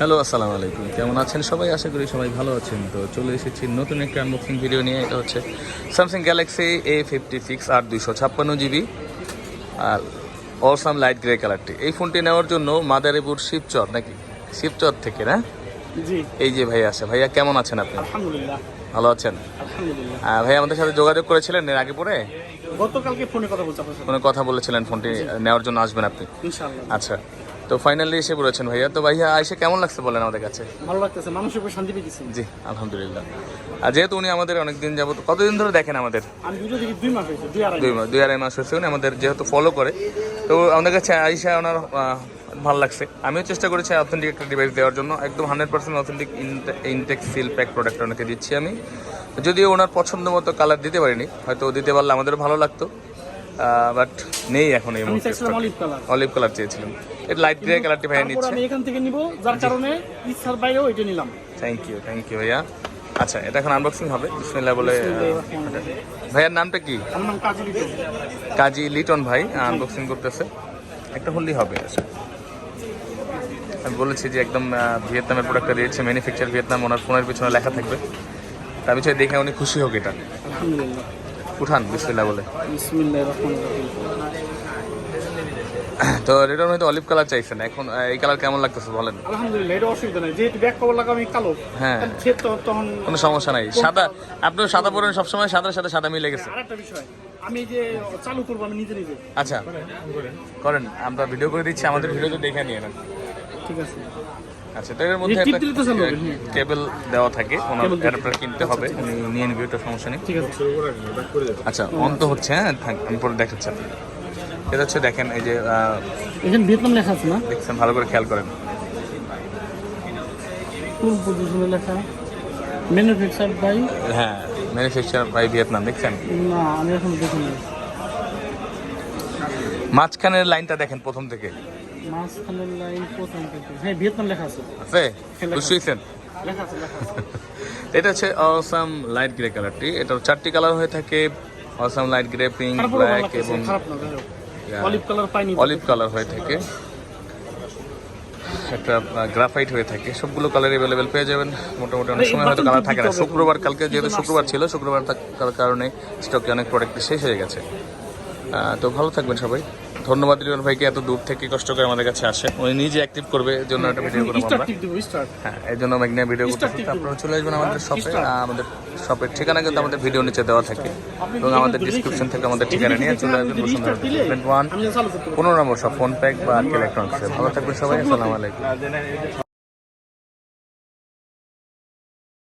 Hello আসসালামু আলাইকুম। কেমন আছেন সবাই? আশা করি সবাই ভালো আছেন। তো চলে এসেছি নতুন একটা আনবক্সিং ভিডিও নিয়ে। এটা হচ্ছে Samsung Galaxy A fifty six আর দুইশো ছাপ্পান্ন জিবি আর অলসাম লাইট গ্রে কালারটি এই ফোনটি নেওয়ার জন্য মাদারীপুর শিবচর নাকি? শিবচর থেকে না? এই যে ভাইয়া আছে। ভাইয়া কেমন আছেন আপনি? ভালো আছেন? ভাইয়া আমাদের সাথে যোগাযোগ করেছিলেন এর আগে পরে? গতকালকে ফোনে কথা বলছি আপনার কথা বলেছিলেন ফোনটি নেওয়ার জন্য আসবেন আপনি? আচ্ছা। তো ফাইনালি এসে পড়েছেন ভাইয়া। তো ভাইয়া এসে কেমন লাগছে বলেন আমাদের কাছে? ভালো লাগতেছে মানুষের উপর শান্তি পেয়েছি। জি আলহামদুলিল্লাহ। আর যেহেতু উনি আমাদের অনেকদিন যাবত কতদিন ধরে দেখেন আমাদের? আমি ভিডিও দেখি দুই মাস হয়েছে দুই আড়াই দুই মাস দুই আড়াই মাস হয়েছে উনি আমাদের যেহেতু ফলো করে। তো আমাদের কাছে আইসা ওনার ভালো লাগছে। আমিও চেষ্টা করেছি অথেন্টিক একটা ডিভাইস দেওয়ার জন্য। একদম hundred percent authentic intact seal pack product ওনাকে দিচ্ছি আমি। যদিও ওনার পছন্দ মতো কালার দিতে পারিনি হয়তো দিতে পারলে আমাদেরও ভালো লাগতো। বাট নেই এখন এই মুহূর্তে অলিভ কালার অলিভ কালার চেয়েছিলাম। এটা লাইট গ্রে কালারটি ভাইয়া নিচ্ছে। আমি এখান থেকে নিব যার কারণে ইচ্ছার বাইরেও এটা নিলাম। থ্যাংক ইউ থ্যাংক ইউ ভাইয়া। আচ্ছা এটা এখন আনবক্সিং হবে। বিসমিল্লাহ বলে। ভাইয়ার নামটা কি? কাজী লিটন। ভাই আনবক্সিং করতেছে। একটা হলই হবে। আমি বলেছি যে একদম ভিয়েতনামের প্রোডাক্টটা দিয়েছে ম্যানুফ্যাকচার ভিয়েতনাম ওনার ফোনের পিছনে লেখা থাকবে। তা আমি চাই দেখে উনি খুশি হোক এটা। আলহামদুলিল্লাহ। উঠান বিসমিল্লাহ বলে। বিসমিল্লাহির রহমানির রহিম। তো রিটন হয়তো অলিভ কালার চাইছেন এখন এই কালার কেমন লাগতেছে বলেন? আলহামদুলিল্লাহ এটা অসুবিধা নেই যেহেতু ব্যাক কভার লাগা আমি কালো। হ্যাঁ। তখন কোনো সমস্যা নাই। সাদা আপনি সাদা পরেন সবসময় সাদার সাথে সাদা মিলে গেছে। আরেকটা বিষয় আমি যে চালু করব আমি নিজে নিজে। আচ্ছা। করেন আমরা ভিডিও করে দিচ্ছি আমাদের ভিডিও তো দেখে নিয়ে নেন। ঠিক আছে। আচ্ছা তো এর মধ্যে একটা। কেবল দেওয়া থাকে ওনার অ্যাডাপ্টার কিনতে হবে উনি নিয়ে নেবে ওটা সমস্যা নেই। ঠিক আছে। আচ্ছা অন তো হচ্ছে হ্যাঁ থাক, আমি পরে দেখাচ্ছি। এটা হচ্ছে দেখেন এই যে এখানে ভিয়েতনাম লেখা আছে না? দেখছেন ভালো করে খেয়াল করেন। কোন পজিশনে লেখা? ম্যানুফ্যাকচার বাই হ্যাঁ ম্যানুফ্যাকচার বাই ভিয়েতনাম দেখছেন? না আমি এখন দেখিনি। মাঝখানের লাইনটা দেখেন প্রথম থেকে। মাঝখানের লাইন প্রথম থেকে। হ্যাঁ ভিয়েতনাম লেখা আছে। আছে? খুশি লেখা আছে। লেখা আছে এটা হচ্ছে অসাম লাইট গ্রে কালারটি এটার চারটি কালার হয়ে থাকে। Awesome light grey pink black এবং অলিভ কালার পাইনি অলিভ কালার হয়ে থাকে। একটা গ্রাফাইট হয়ে থাকে। সবগুলো কালার অ্যাভেলেবেল পেয়ে যাবেন। মোটামুটি অনেক সময় হয়তো কালার থাকে না। শুক্রবার কালকে যেহেতু শুক্রবার ছিল শুক্রবার থাকার কারণে স্টকে অনেক প্রোডাক্ট শেষ হয়ে গেছে। তো ভালো থাকবেন সবাই। ধন্যবাদ রিয়ন ভাইকে এত দূর থেকে কষ্ট করে আমাদের কাছে আসে। উনি নিজে অ্যাক্টিভ করবে এর জন্য একটা ভিডিও করব আমরা। হ্যাঁ এই জন্য ম্যাগনা ভিডিও করতেছি Start তো আপনারা চলে আসবেন আমাদের শপে আমাদের শপের ঠিকানা কিন্তু আমাদের ভিডিও নিচে দেওয়া থাকে। এবং আমাদের ডিসক্রিপশন থেকে আমাদের ঠিকানা নিয়ে চলে আসবেন বসুন্ধরা ওয়ান করতে পনেরো নম্বর সব ফোন প্যাক বা ইলেকট্রনিক্স ভালো থাকবেন সবাই আসসালামু আলাইকুম।